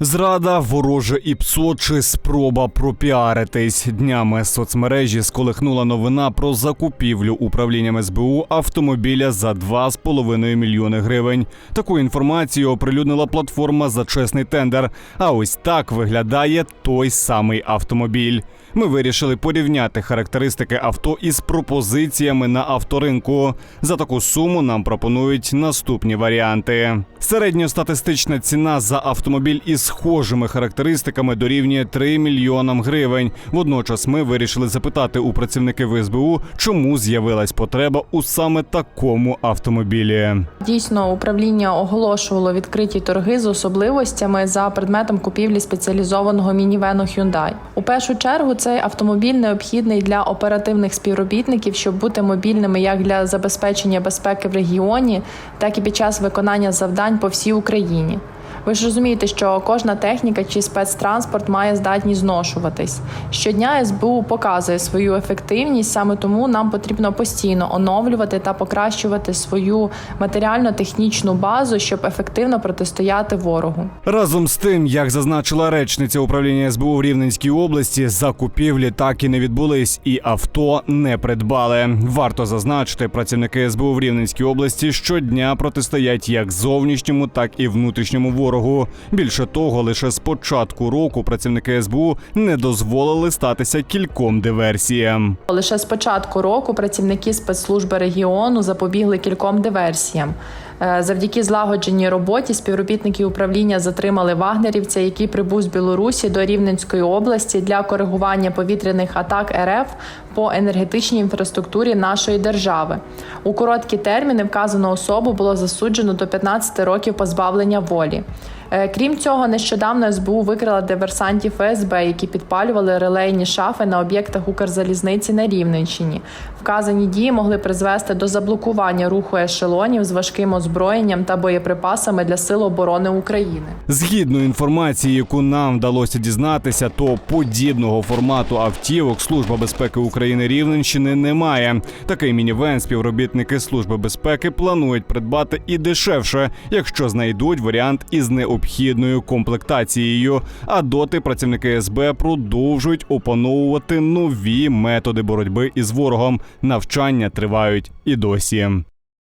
Зрада, вороже ІПСО чи спроба пропіаритись. Днями соцмережі сколихнула новина про закупівлю управлінням СБУ автомобіля за 2,5 мільйони гривень. Таку інформацію оприлюднила платформа за чесний тендер. А ось так виглядає той самий автомобіль. Ми вирішили порівняти характеристики авто із пропозиціями на авторинку. За таку суму нам пропонують наступні варіанти. Середньостатистична ціна за автомобіль із схожими характеристиками дорівнює 3 мільйонам гривень. Водночас ми вирішили запитати у працівників СБУ, чому з'явилась потреба у саме такому автомобілі. Дійсно, управління оголошувало відкриті торги з особливостями за предметом купівлі спеціалізованого мінівену Hyundai. У першу чергу цей автомобіль необхідний для оперативних співробітників, щоб бути мобільними як для забезпечення безпеки в регіоні, так і під час виконання завдань по всій Україні. Ви ж розумієте, що кожна техніка чи спецтранспорт має здатність зношуватись. Щодня СБУ показує свою ефективність, саме тому нам потрібно постійно оновлювати та покращувати свою матеріально-технічну базу, щоб ефективно протистояти ворогу. Разом з тим, як зазначила речниця управління СБУ в Рівненській області, закупівлі так і не відбулись, і авто не придбали. Варто зазначити, працівники СБУ в Рівненській області щодня протистоять як зовнішньому, так і внутрішньому ворогу. Більше того, лише з початку року працівники СБУ не дозволили статися кільком диверсіям. Лише з початку року працівники спецслужби регіону запобігли кільком диверсіям. Е, Завдяки злагодженій роботі співробітники управління затримали вагнерівця, який прибув з Білорусі до Рівненської області для коригування повітряних атак РФ по енергетичній інфраструктурі нашої держави. У короткі терміни вказану особу було засуджено до 15 років позбавлення волі. Е, Крім цього, нещодавно СБУ викрила диверсантів ФСБ, які підпалювали релейні шафи на об'єктах Укрзалізниці на Рівненщині. Вказані дії могли призвести до заблокування руху ешелонів з важким озброєнням та боєприпасами для Сил оборони України. Згідно інформації, яку нам вдалося дізнатися, то подібного формату автівок Служба безпеки України Рівненщини немає. Такий мінівен співробітники Служби безпеки планують придбати і дешевше, якщо знайдуть варіант із необхідною комплектацією. А доти працівники СБ продовжують опановувати нові методи боротьби із ворогом. Навчання тривають і досі.